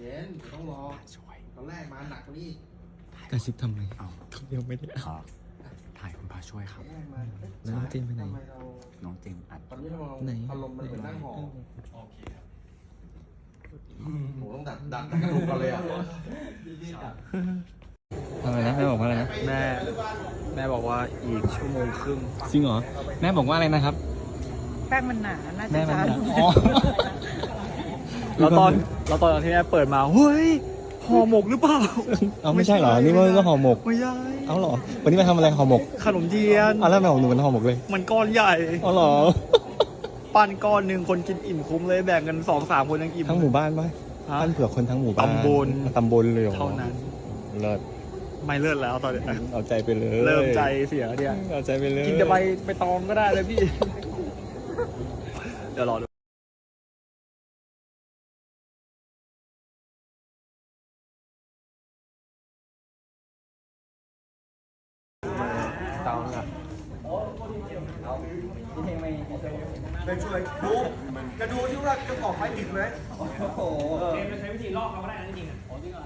เย็นเดี๋ยวต้องรอตอนแรกมาหนักกว่านี้กระซิบทำไมเอายังไม่ได้ขอถ่ายคุณพาช่วยครับ แรกมาเอ๊ะแล้วน้องเจมส์ไปไหน ทำมเราน้องเจมส์อัดตอนนี้ทำไมเราไหนอารมณ์มันเหมือนนั่งหอโอเคครับโหต้องดัดดัดกระดูกกันเลยอะอะไรนะแม่บอกว่าอะไรนะแม่ แม่บอกว่าอีกชั่วโมงครึ่งจริงเหรอแม่บอกว่าอะไรนะครับ แป้งมันหนา น่าจะแม่มันช้าอยากอ๋อ แล้วตอนแล้วตอนที่แม่เปิดมาเฮ้ยห่อหมกหรือเปล่าเอาไม่ใช่เหรอ นี่มันก็ห่อหมก ไม่ใช่เอาเหรอ วันนี้มาทำอะไรห่อหมก ขนมเทียนเอาแล้วทำไมของหนูมันห่อหมกเลย มันก้อนใหญ่เอาเหรอ ปั้นก้อนหนึ่งคนกินอิ่มคุ้มเลยแบ่งกันสองสามคนยังอิ่ม ทั้งหมู่บ้านปะฮะบ้านเผื่อคนทั้งหมู่บ้าน ตำบล ตำบลเลยเหรอเท่านั้น เลิศ ไม่เลิศแล้วตอนนี้เอาใจไปเลย เริ่มใจเสียเนี่ยเอาใจไปเลย กินแต่ใบใบตองก็ได้เลยพี่ เดี๋ยวรอดู ไปช่วยดูจะดูที่ว่าจะออกไปติดไหม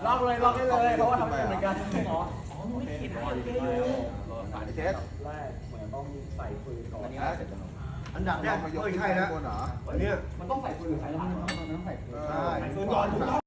ลอกเลยลอกได้เลยเพราะว่าทำเหมือนกันหรอเทสอันดับแรกเอ้ยใช่แล้วอันเนี้ยมันต้องใส่ฟืนใส่แล้วมันต้องใส่ฟืนใช่คือนอนถูกต้องแล้วติกมองกล้องกันกล้อง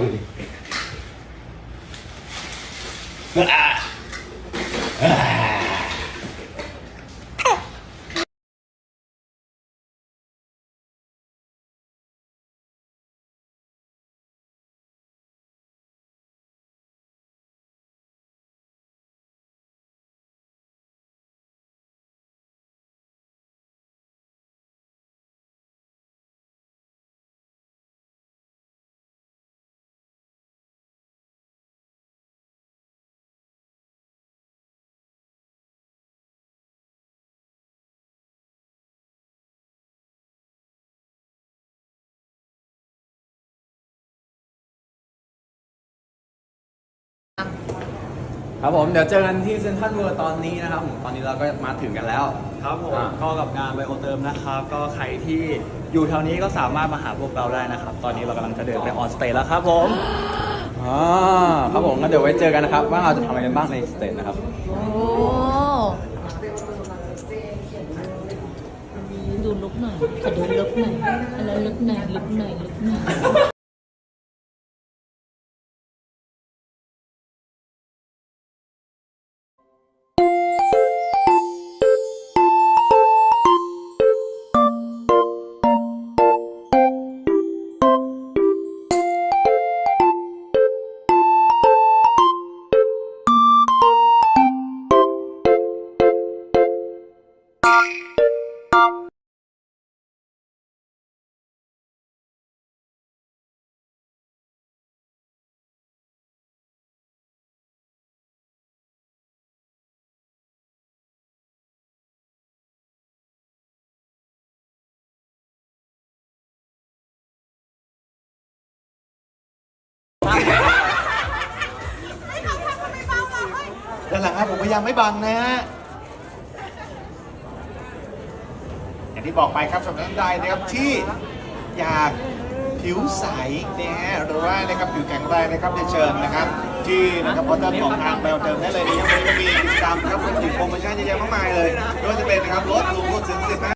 ดูดิอะอะ ครับผมเดี๋ยวเจอกันที่เซ็นทรัลเวิร์ตอนนี้นะครับผมตอนนี้เราก็มาถึงกันแล้ว ครับผมอ่า ก็กับงานไบโอเติมนะครับ ก็ใครที่อยู่แถวนี้ก็สามารถมาหาพวกเราได้นะครับ ตอนนี้เรากำลังจะเดินไปออนสเตย์แล้วครับผม อ่าครับผมงั้นเดี๋ยวไว้เจอกันนะครับ ว่าเราจะทำอะไรกันบ้างในสเตจนะครับ โอ้ดูลุกหน่อยขอดูลุกหน่อยอะไรลุกหน่อยลุกหน่อยลุกหน่อย ด้านหลังครับผมพยายามไม่บังนะฮะ อย่างที่บอกไปครับสำหรับท่านใดนะครับที่อยากผิวใสนะฮะหรือว่านะครับผิวแข็งแรงนะครับเรียนเชิญนะครับ ที่นะครับพอเตอร์ของทางแบลเติมได้เลยนะครับวันนี้ก็มีกิจกรรมนะครับรวมถึงโปรโมชั่นเยอะแยะมากมายเลยไม่ว่าจะเป็นนะครับลดสูงสุดถึง